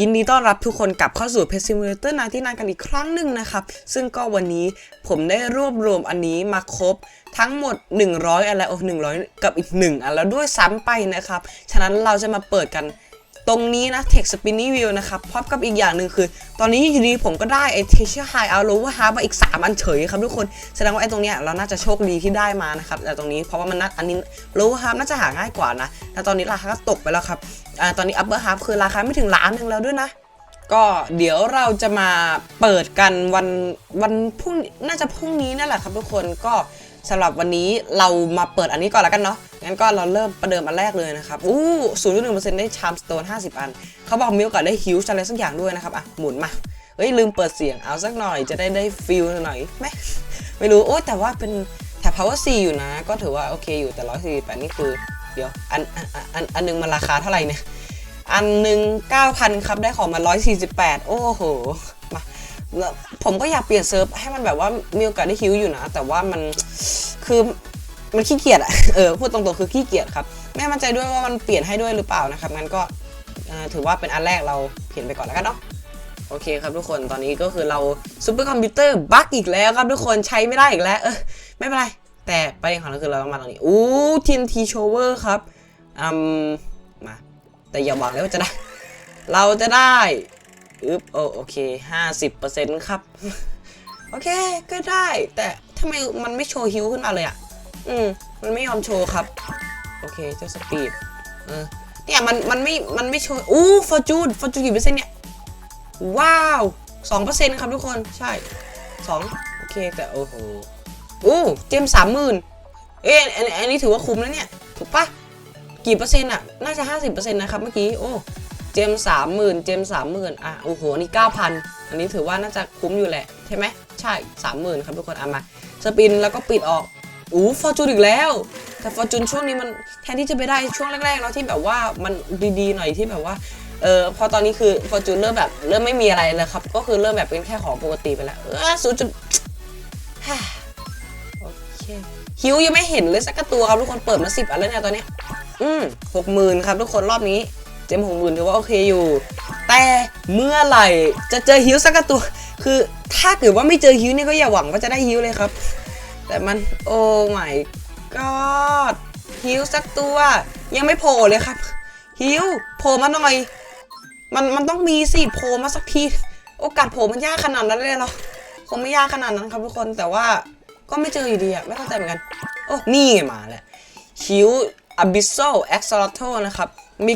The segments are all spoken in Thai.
ยินดีต้อนรับทุกคนกลับเข้าสู่ p e s Simulator นาที่นานกันอีกครั้งหนึ่งนะครับ ซึ่งก็วันนี้ผมได้รวบรวมอันนี้มาครบทั้งหมด 100 อะไรโอ้100 กับอีก 1 อันแล้วด้วยซ้ำไปนะครับ ฉะนั้นเราจะมาเปิดกัน ตรงนี้นะ Tech Spinny Wheel นะครับพร้อมกับอีกอย่างหนึ่งคือ ตอนนี้อยู่ดีผมก็ได้ไอ้ Teacher High Out Lower Half มาอีก 3 อันเฉยครับทุกคน แสดงว่าไอ้ตรงเนี้ยเราน่าจะโชคดีที่ได้มานะครับแต่ตรงนี้เพราะว่ามันน่าอันนี้ Lower Half น่าจะหาง่ายกว่านะแต่ตอนนี้ราคาก็ตกไปแล้วครับอ่าตอนนี้ Upper Half คือราคาไม่ถึงล้านหนึ่งแล้วด้วยนะก็เดี๋ยวเราจะมาเปิดกันวันวันพรุ่งน่าจะพรุ่งนี้นั่นแหละครับทุกคนก็ สำหรับวันนี้เรามาเปิดอันนี้ก่อนแล้วกันเนาะงั้นก็เราเริ่มประเดิมอันแรกเลยนะครับอู้ศูนย์จุดหนึ่งเปอร์เซ็นต์ได้ชามสโตนห้าสิบอัน เขาบอกมีโอกาสได้ฮิวอะไรสักอย่างด้วยนะครับอะหมุนมาเฮ้ยลืมเปิดเสียงเอาสักหน่อยจะได้ได้ฟิลหน่อยไหมไม่รู้โอ้แต่ว่าเป็นแถบ power 4อยู่นะ ก็ถือว่าโอเคอยู่แต่ร้อยสี่แปดนี่คือเดี๋ยวอันอันอันอันนหนึงมันราคาเท่าไหร่เนี่ยอันหนึ่ง9,000 ครับ ได้ของมา 148 โอ้โห แล้วผมก็อยากเปลี่ยนเซิร์ฟให้มันแบบว่ามีโอกาสได้ฮิวอยู่นะ แต่ว่ามันคือมันขี้เกียจอะเออพูดตรงๆคือขี้เกียจครับไม่มั่นใจด้วยว่ามันเปลี่ยนให้ด้วยหรือเปล่านะครับงั้นก็ถือว่าเป็นอันแรกเราเปลี่ยนไปก่อนแล้วกันเนาะโอเคครับทุกคนตอนนี้ก็คือเราซูเปอร์คอมพิวเตอร์บั๊กอีกแล้วครับทุกคนใช้ไม่ได้อีกแล้วเออไม่เป็นไร แต่ประเด็นของเราคือเราต้องมาตรงนี้อู้ทินทีโชเวอร์ครับอืมมาแต่อย่าหวังเลยว่าจะได้ เราจะได้ อึ๊บโอโอเคห้าสิบเปอร์เซ็นต์ครับ โอเคก็ได้ แต่ทำไมมันไม่โชว์ฮิวขึ้นมาเลยอะ อืม มันไม่ยอมโชว์ครับ โอเคเจ้าสปีดเออเนี่ยมันมันไม่มันไม่โชว์อู้ฟอร์จูนฟอร์จูนกี่เปอร์เซ็นต์เนี่ย ว้าวสองเปอร์เซ็นต์ครับทุกคนใช่สองโอเคแต่โอ้โหอู้เจมสามหมื่นเอ๊ะอันอันนี้ถือว่าคุ้มแล้วเนี่ย ถูกปะกี่เปอร์เซ็นต์อะ น่าจะ50%นะครับเมื่อกี้ โอ้ เจมสามหมื่นเจมสามหมื่นอะโอ้โหนี่เก้าพันอันนี้ถือว่าน่าจะคุ้มอยู่แหละใช่ไหมใช่สามหมื่นครับทุกคนเอามาสปินแล้วก็ปิดออกอู้ฟอร์จูนอีกแล้ว แต่ฟอร์จูนช่วงนี้มันแทนที่จะไปได้ช่วงแรกๆเนาะที่แบบว่ามันดีๆหน่อยที่แบบว่าเออพอตอนนี้คือฟอร์จูนเริ่มแบบเริ่มไม่มีอะไรเลยครับ ก็คือเริ่มแบบเป็นแค่ของปกติไปแล้วเออศูนย์จุดโอเคฮิวยังไม่เห็นเลยสักะตัวครับทุกคนเปิดมาสิบอันแล้วเนี่ยตอนเนี้ยอืมหกหมื่นครับทุกคนรอบนี้ มหกหมื่นถือว่าโอเคอยู่ แต่เมื่อไหร่จะเจอฮิวสักตัว คือถ้าเกิดว่าไม่เจอฮิวนี่ก็อย่าหวังว่าจะได้ฮิวเลยครับ แต่มันโอ้ my god ฮิวสักตัว ยังไม่โผล่เลยครับฮิวโผล่มาหน่อยมันมันต้องมีสิโผล่มาสักที โอกาสโผล่มันยากขนาดนั้นเลยเหรอคงไม่ยากขนาดนั้นครับทุกคนแต่ว่าก็ไม่เจออยู่ดีอะไม่เข้าใจเหมือนกัน โอ้นี่ไงมาแล้วฮิว Abyssal Axolotl นะครับ มี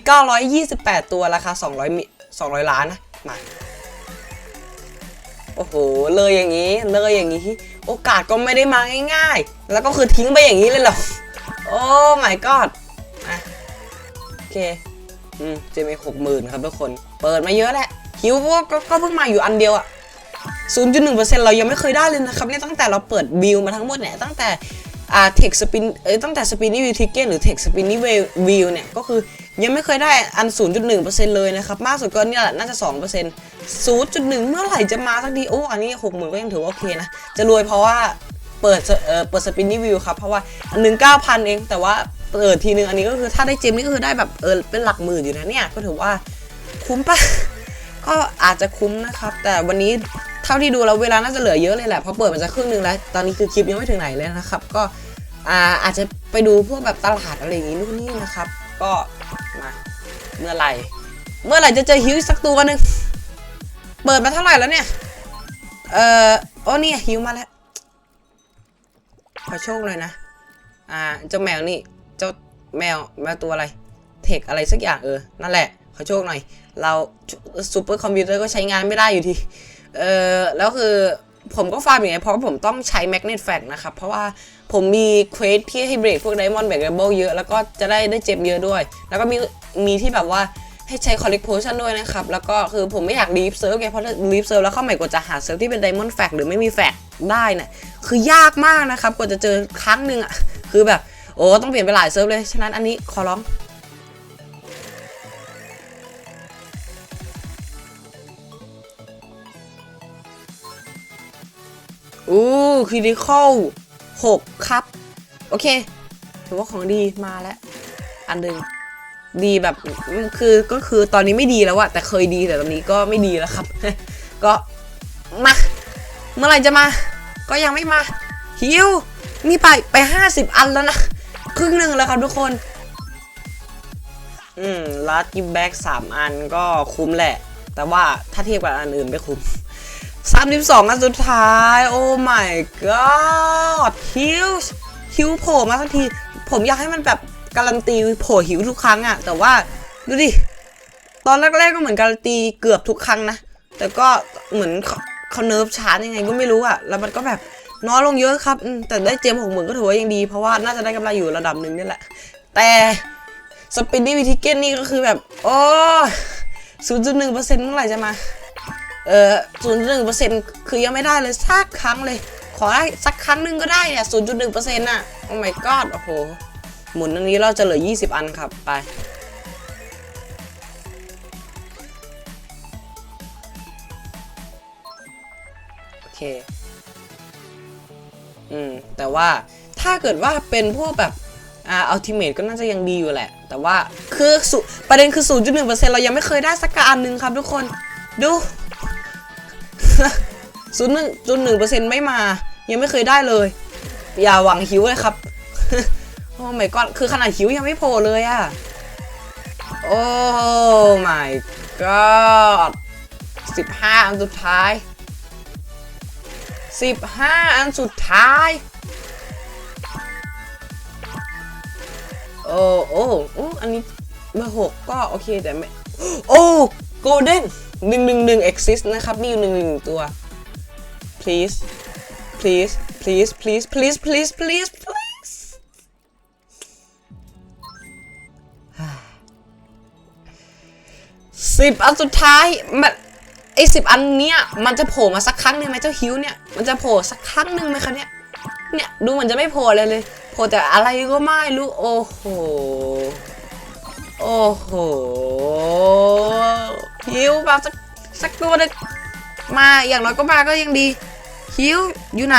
928 ตัวราคา 200มิ200 ล้านนะ มา โอ้โห เลยอย่างนี้ เลยอย่างนี้ โอกาสก็ไม่ได้มาง่ายๆ แล้วก็คือทิ้งไปอย่างนี้เลยเหรอ โอ้ my god อะโอเค อืมเจมีหกหมื่นครับทุกคน เปิดมาเยอะแหละฮิวกก็ก็เพิ่งมาอยู่อันเดียวอะ0.1%เรายังไม่เคยได้เลยนะครับเนี่ยตั้งแต่เราเปิดบิลมาทั้งหมดเนี่ยตั้งแต่ อ่าเทคสปินเอ้ยตั้งแต่สปินนี่วิวทิกเกนหรือเทคสปินนี่วิวเนี่ยก็คือยังไม่เคยได้อัน 0.1%เลยนะครับ มากสุดก็เนี่ยแหละน่าจะ 2% 0.1 เมื่อไหร่จะมาสักทีโอ้อันนี้ 60,000 ก็ยังถือว่าโอเคนะ จะรวยเพราะว่าเปิดเอ่อเปิดสปินนี่วิวครับ เพราะว่าอันหนึ่ง9,000เอง แต่ว่าเปิดทีนึงอันนี้ก็คือถ้าได้เจมนี่ก็คือได้แบบเออเป็นหลักหมื่นอยู่นะเนี่ย ก็ถือว่าคุ้มปะก็อาจจะคุ้มนะครับ แต่วันนี้ เท่าที่ดูแล้วเวลาน่าจะเหลือเยอะเลยแหละเพราะเปิดมาจะครึ่งหนึงแล้ว ตอนนี้คือคลิปยังไม่ถึงไหนเลยนะครับ ก็อ่าอาจจะไปดูพวกแบบตลาดอะไรอย่างงี้นู่นนี่นะครับ ก็มาเมื่อไหร่ เมื่อไหร่จะเจอฮิวสักตัวหนึ่งเปิดมาเท่าไหร่แล้วเนี่ย เอ่อโอ้เนี่ยฮิวมาแล้วขอโชคเลยนะ อ่า เจ้าแมวนี่ เจ้าแมวแมวตัวอะไร เทคอะไรสักอย่างเออ นั่นแหละ ขอโชคหน่อย เราซูเปอร์คอมพิวเตอร์ก็ใช้งานไม่ได้อยู่ที เออแล้วคือผมก็ฟาร์มอย่างไงเพราะผมต้องใช้แมกเนตแฟกนะครับ เพราะว่าผมมีเควสที่ให้เบรกพวกไดมอนด์แบกเรเบิลเยอะ แล้วก็จะได้ได้เจ็บเยอะด้วย แล้วก็มีมีที่แบบว่าให้ใช้คอลเลกโพชั่นด้วยนะครับ แล้วก็คือผมไม่อยากรีฟเซิร์ฟไงเพราะรีฟเซิร์ฟแล้วเข้าใหม่กว่าจะหาเซิร์ฟที่เป็นไดมอนด์แฟกหรือไม่มีแฟกได้น่ะคือยากมากนะครับกว่าจะเจอครั้งหนึ่งอะคือแบบโอ้ต้องเปลี่ยนไปหลายเซิร์ฟเลยฉะนั้นอันนี้ขอร้อง อู้คริติคอลหกครับ โอเค ถือว่าของดีมาแล้ว อันหนึ่งดีแบบคือก็คือตอนนี้ไม่ดีแล้วอะแต่เคยดีแต่ตอนนี้ก็ไม่ดีแล้วครับ ก็มา เมื่อไหร่จะมา ก็ยังไม่มาฮิวนี่ไปไปห้าสิบอันแล้วนะ ครึ่งหนึ่งแล้วครับทุกคน อืมลัดกิฟแบ็กสามอันก็คุ้มแหละ แต่ว่าถ้าเทียบกับอันอื่นไม่คุ้ม สามสิบสองอันสุดท้าย โอ้ my god ฮิวฮิวโผล่มาสักที ผมอยากให้มันแบบการันตีโผล่หิวทุกครั้งอะแต่ว่าดูดิ ตอนแรกๆก็เหมือนการันตีเกือบทุกครั้งนะ แต่ก็เหมือนเขาเขาเนิร์ฟช้ายังไงก็ไม่รู้อะแล้วมันก็แบบน้อยลงเยอะครับ แต่ได้เจมหกหมื่นก็ถือว่ายังดี เพราะว่าน่าจะได้กำไรอยู่ระดับหนึ่งนี่แหละ แต่สปินดี้วิทิเกนนี่ก็คือแบบ โอ้ศูนย์จุดหนึ่งเปอร์เซ็นต์เมื่อไหร่จะมา เออศูนย์จุดหนึ่งเปอร์เซ็นต์คือยังไม่ได้เลยสักครั้งเลย ขอให้สักครั้งหนึ่งก็ได้เนี่ยศูนย์จุดหนึ่งเปอร์เซ็นต์น่ะ โอ้ my god โอ้โห หมุนอันนี้เราจะเหลือ20อันครับ ไป โอเค อืม แต่ว่าถ้าเกิดว่าเป็นพวกแบบอ่าอัลติเมทก็น่าจะยังดีอยู่แหละ แต่ว่าคือประเด็นคือ 0.1%เรายังไม่เคยได้สักกอันหนึ่งครับทุกคน ดู 0.1%ไม่มา ยังไม่เคยได้เลย อย่าหวังหิวเลยครับ โอ้ my god คือขนาดหิวยังไม่โผล่เลยอะโอ้ my god 15อันสุดท้าย15อันสุดท้ายโอ้โอ้โอ้อันนี้เบอร์หกก็โอเคแต่ไม่ โอ้ โกลเด้นหนึ่งหนึ่งหนึ่ง exist นะครับ มีอยู่หนึ่งหนึ่งตัว please please please please please please please please สิบอันสุดท้ายมันไอสิบอันเนี้ยมันจะโผล่มาสักครั้งหนึ่งไหมเจ้าฮิวเนี่ย มันจะโผล่สักครั้งหนึ่งไหมคะเนี่ย เนี่ย ดูเหมือนจะไม่โผล่เลยเลย โผล่แต่อะไรก็ไม่รู้ โอ้โห โอ้โหฮิวแบบสักสักตัวหนึงมาอย่างน้อยก็มาก็ยังดีฮิวอยู่ไหน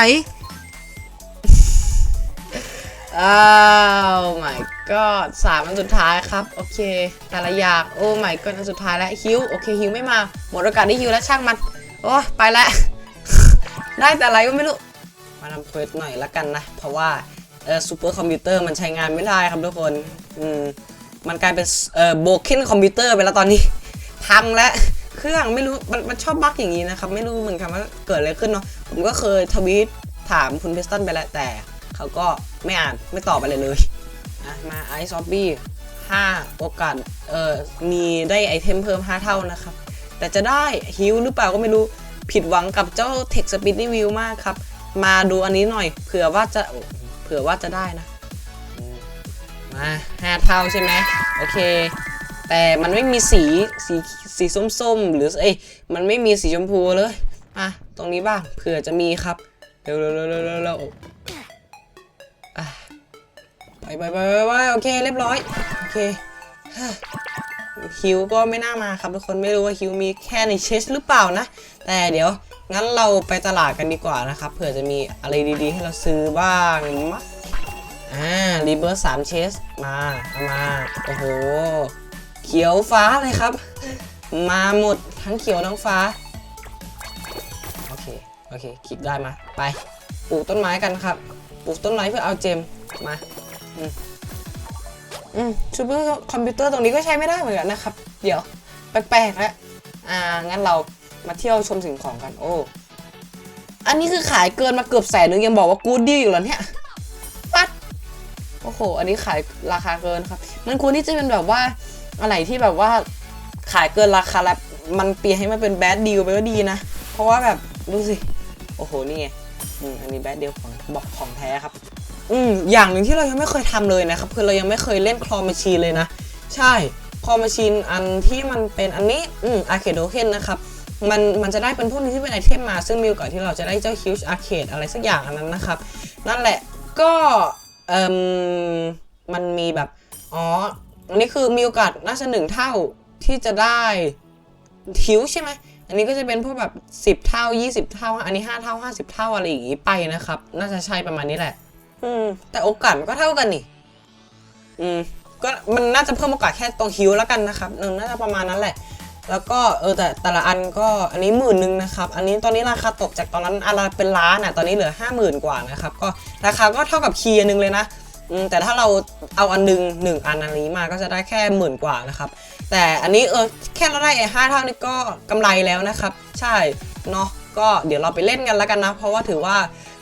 อ้าว my god สามอันสุดท้ายครับ โอเค แต่ละอย่างโอ้ my god อันสุดท้ายแล้วฮิวโอเคฮิวไม่มา หมดโอกาสได้ฮิวแล้วช่างมัน โอ้ไปแล้ว ได้แต่อะไรก็ไม่รู้ มาทำเควสหน่อยละกันนะ เพราะว่าเออซูเปอร์คอมพิวเตอร์มันใช้งานไม่ได้ครับทุกคน อืม มันกลายเป็นเอ่อโบเกนคอมพิวเตอร์ไปแล้วตอนนี้ พังแล้วเครื่องไม่รู้มันมันชอบบั๊กอย่างนี้นะครับ ไม่รู้เหมือนกันว่าเกิดอะไรขึ้นเนาะผมก็เคยทวีตถามคุณเพสตันไปแล้วแต่เขาก็ไม่อ่านไม่ตอบอะไรเลยอะมาไอซ์ซอบบี้5โอกาสเอ่อมีได้ไอเทมเพิ่ม 5 เท่านะครับ แต่จะได้ฮิวหรือเปล่าก็ไม่รู้ผิดหวังกับเจ้า Tech Speed Review มากครับ มาดูอันนี้หน่อยเผื่อว่าจะเผื่อว่าจะได้นะ มาห้าเท่าใช่ไหมโอเค แต่มันไม่มีสีสีสีส้มๆ หรือเอ้ยมันไม่มีสีชมพูเลยอะตรงนี้บ้างเผื่อจะมีครับเร็วเร็วเร็วเร็วเร็วเร็วอะไปไปไปไปโอเคเรียบร้อยโอเคฮ่าฮิวก็ไม่น่ามาครับทุกคนไม่รู้ว่าฮิวมีแค่ในเชสหรือเปล่านะ แต่เดี๋ยวงั้นเราไปตลาดกันดีกว่านะครับเผื่อจะมีอะไรดีๆ ให้เราซื้อบ้างมั้ อ่ารีเบิร์สามเชสมาเอามา โอ้โห เขียวฟ้าเลยครับ มาหมดทั้งเขียวทั้งฟ้า โอเค โอเคคลิกได้มา ไป ปลูกต้นไม้กันครับ ปลูกต้นไม้เพื่อเอาเจม มา อืมอืมซูเปอร์คอมพิวเตอร์ตรงนี้ก็ใช้ไม่ได้เหมือนกันนะครับ เดี๋ยว แปลกๆแล้วอ่า งั้นเรามาเที่ยวชมสิ่งของกัน โอ้ อันนี้คือขายเกินมาเกือบแสนนึงยังบอกว่ากูดดี้อยู่เหรอเนี่ย โอ้โห อันนี้ขายราคาเกินครับ มันควรที่จะเป็นแบบว่าอะไรที่แบบว่าขายเกินราคาแล้วมันเปลี่ยนให้มันเป็นแบดดีลไปก็ดีนะ เพราะว่าแบบดูสิ โอ้โห นี่ไงอันนี้แบดดีลของบอกของแท้ครับ อืมอย่างหนึ่งที่เรายังไม่เคยทำเลยนะครับ คือเรายังไม่เคยเล่นคลอม a ช h นเลยนะ ใช่ คลอม a ช h นอันที่มันเป็นอันนี้ อืมอาร์เคดโ o เคนนะครับมันมันจะได้เป็นพวกนี้ที่เป็นไอเทมมาซึ่งมีโอกาสที่เราจะได้เจ้า Huge Arcade อะไรสักอย่างอันนั้นนะครับ นั่นแหละก็ เอ่มมันมีแบบ อ๋อ อันนี้คือมีโอกาสน่าจะหนึ่งเท่าที่จะได้ทิวใช่ไหม อันนี้ก็จะเป็นพวกแบบ 10 เท่า 20 เท่า อันนี้ 5 เท่า 50 เท่าอะไรอย่างงี้ไปนะครับ น่าจะใช่ประมาณนี้แหละ อืม แต่โอกาสมันก็เท่ากันนี่ อืม ก็มันน่าจะเพิ่มโอกาสแค่ตรงฮิวแล้วกันนะครับน่าจะประมาณนั้นแหละ แล้วก็เออแต่แต่ละอันก็อันนี้หมื่นหนึ่งนะครับ อันนี้ตอนนี้ราคาตกจากตอนนั้นอันละเป็นล้านอะตอนนี้เหลือห้าหมื่นกว่านะครับก็ราคาก็เท่ากับคีย์นหนึงเลยนะแต่ถ้าเราเอาอันหนึงหนึ่งอันอันนี้มาก็จะได้แค่หมื่นกว่านะครับ แต่อันนี้เออแค่เราได้ไอ้ห้าเท่านี้ก็กำไรแล้วนะครับ ใช่เนาะก็เดี๋ยวเราไปเล่นกันแล้วกันนะ เพราะว่าถือว่า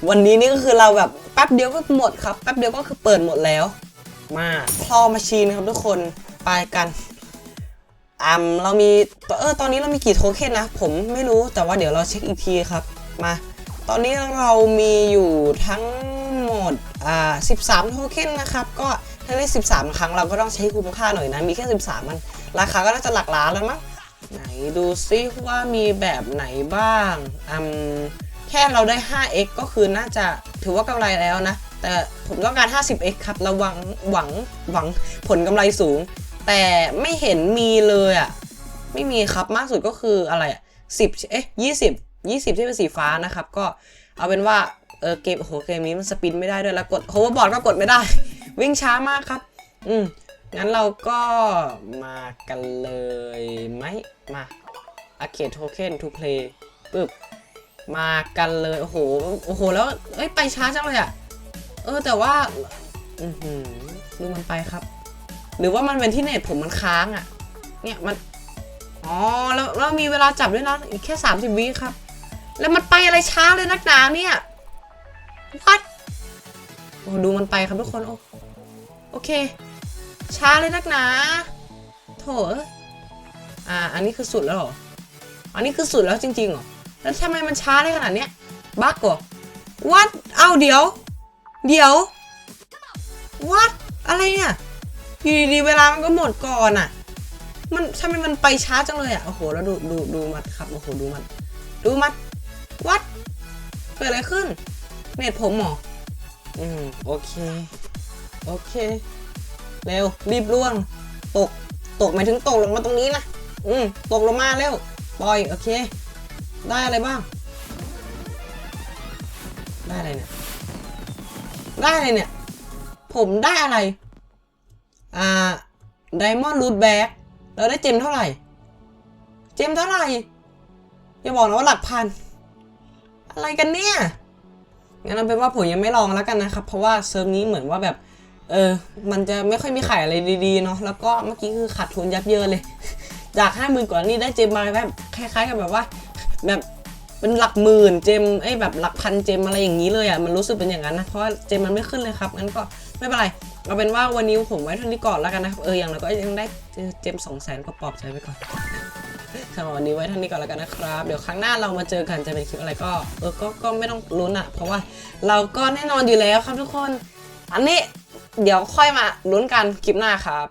วันนี้นี่ก็คือเราแบบแป๊บเดียวก็หมดครับแป๊บเดียวก็คือเปิดหมดแล้ว มาคลอมาชีนครับทุกคนไปกัน อ่าเรามีเออตอนนี้เรามีกี่โทเค็นนะ ผมไม่รู้แต่ว่าเดี๋ยวเราเช็คอีกทีครับ มา ตอนนี้เรามีอยู่ทั้งหมดอ่า13 โทเค็นนะครับ ก็ถ้าได้ 13 ครั้งเราก็ต้องใช้คุ้มค่าหน่อยนะ มีแค่ 13 มัน ราคาก็น่าจะหลักล้านแล้วมั้งไหนดูซิว่ามีแบบไหนบ้างอืมแค่เราได้ 5x ก็คือน่าจะถือว่ากำไรแล้วนะ แต่ผมต้องการ 50x ครับ เราหวังหวังหวังผลกำไรสูง แต่ไม่เห็นมีเลยอะ่ะไม่มีครับมากสุดก็คืออะไรอะสิบเอ๊ะยี่สิบยี่สิบที่เป็นสีฟ้านะครับ ก็เอาเป็นว่าเออเกมโอ้โหเกมนี้มันสปินไม่ได้ด้วยแล้วกดโฮเวอร์บอร์ดก็กดไม่ได้ วิ่งช้ามากครับ อืมงั้นเราก็มากันเลยไหมมา Arcade Token to play ปึ๊บมากันเลยโอ้โหโอ้โหแล้วเอ้ยไปช้าจังเลยอะ เออแต่ว่า อือหือดูมันไปครับ หรือว่ามันเป็นที่เน็ตผมมันค้างอะเนี่ยมัน อ๋อ แล้วเรามีเวลาจับด้วยนะอีกแค่ 30 วิครับ แล้วมันไปอะไรช้าเลยนักหนาเนี่ยวัดโอ้ดูมันไปครับทุกคน โอ้โอเค ช้าเลยนักหนา โถอ่า อันนี้คือสุดแล้วหรอ อันนี้คือสุดแล้วจริงๆหรอ แล้วทำไมมันช้าได้ขนาดเนี้ย บั๊กเหรอวัดเอาเดี๋ยว เดี๋ยววัดอะไรเนี่ย อยู่ดีๆเวลามันก็หมดก่อนอะมันทำไมมันไปช้าจังเลยอะโอ้โห แล้วดูดูดูมันครับ โอ้โห ดูมันดูมันวัด เกิดอะไรขึ้น เน็ตผมหรออืม โอเค โอเค เร็ว รีบล่วง ตก ตกหมายถึงตกลงมาตรงนี้นะ อืม ตกลงมาเร็ว ปล่อย โอเค ได้อะไรบ้าง ได้อะไรเนี่ย ได้อะไรเนี่ย ผมได้อะไร อ่าไดมอนด์รูทแบ็กเราได้เจมเท่าไหร่ เจมเท่าไหร่ อย่าบอกนะว่าหลักพัน อะไรกันเนี่ย งั้นเอาเป็นว่าผมยังไม่ลองแล้วกันนะครับ เพราะว่าเซิร์ฟนี้เหมือนว่าแบบ เออ มันจะไม่ค่อยมีขายอะไรดีๆเนาะ แล้วก็เมื่อกี้คือขาดทุนยับเยินเลย จากห้าหมื่นกว่านี่ได้เจมมาแบบคล้ายๆกับแบบว่า แบบเป็นหลักหมื่นเจมไอ้แบบหลักพันเจมอะไรอย่างนี้เลยอะ มันรู้สึกเป็นอย่างนั้นนะ เพราะว่าเจมมันไม่ขึ้นเลยครับ งั้นก็ไม่เป็นไร เอาเป็นว่าวันนี้ผมไว้เท่านี้ก่อนแล้วกันนะครับ เอออย่างไรก็ยังได้เจมสองแสนก็ปอบใช้ไปก่อนสำหรับวันนี้ไว้เท่านี้ก่อนแล้วกันนะครับ เดี๋ยวครั้งหน้าเรามาเจอกันจะเป็นคลิปอะไรก็เออก็ก็ไม่ต้องลุ้นอะ เพราะว่าเราก็แน่นอนอยู่แล้วครับทุกคน อันนี้เดี๋ยวค่อยมาลุ้นกันคลิปหน้าครับ